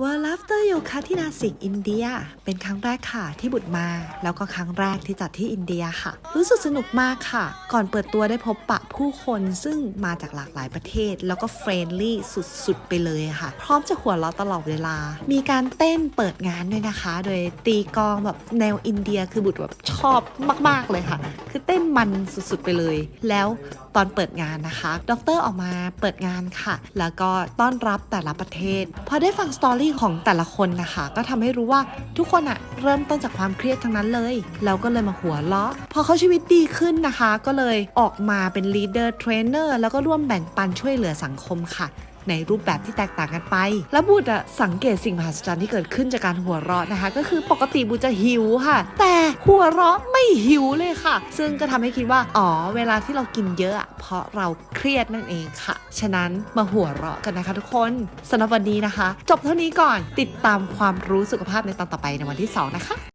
World Laughter Yoga ที่นาสิกอินเดีย เป็นครั้งแรกค่ะที่บุตรมา แล้วก็ครั้งแรกที่จัดที่อินเดียค่ะ รู้สึกสนุกมากค่ะ ก่อนเปิดตัวได้พบปะผู้คนซึ่งมาจากหลากหลายประเทศ แล้วก็เฟรนลี่สุดๆ ไปเลยค่ะ พร้อมจะหัวเราะตลอดเวลา มีการเต้นเปิดงานด้วยนะคะ โดยตีกองแบบแนวอินเดียคือบุตรแบบชอบมาก ๆเลยค่ะ คือเต้น มันสุดๆไปเลย แล้วตอนเปิดงานนะคะ ดรออกมาเปิดงานค่ะ แล้วก็ต้อนรับแต่ละประเทศ พอได้ฟังสตอรี่ของแต่ละคนนะคะ ก็ทำให้รู้ว่าทุกคนอะเริ่มต้นจากความเครียดทั้งนั้นเลยแล้วก็เลยมาหัวเราะ พอเขาชีวิตดีขึ้นนะคะ ก็เลยออกมาเป็นลีดเดอร์เทรนเนอร์แล้วก็ร่วมแบ่งปันช่วยเหลือสังคมค่ะ ในรูปแบบที่แตกต่างกันไป แล้วบูดอะสังเกตสิ่งมหัศจรรย์ที่เกิดขึ้นจากการหัวเราะนะคะ ก็คือปกติบูจะหิวค่ะ แต่หัวเราะไม่หิวเลยค่ะ ซึ่งก็ทำให้คิดว่า อ๋อ เวลาที่เรากินเยอะอะ เพราะเราเครียดนั่นเองค่ะ ฉะนั้นมาหัวเราะกันนะคะทุกคนสำหรับวันนี้นะคะ จบเท่านี้ก่อนติดตามความรู้สุขภาพในตอนต่อไปในวันที่สองนะคะ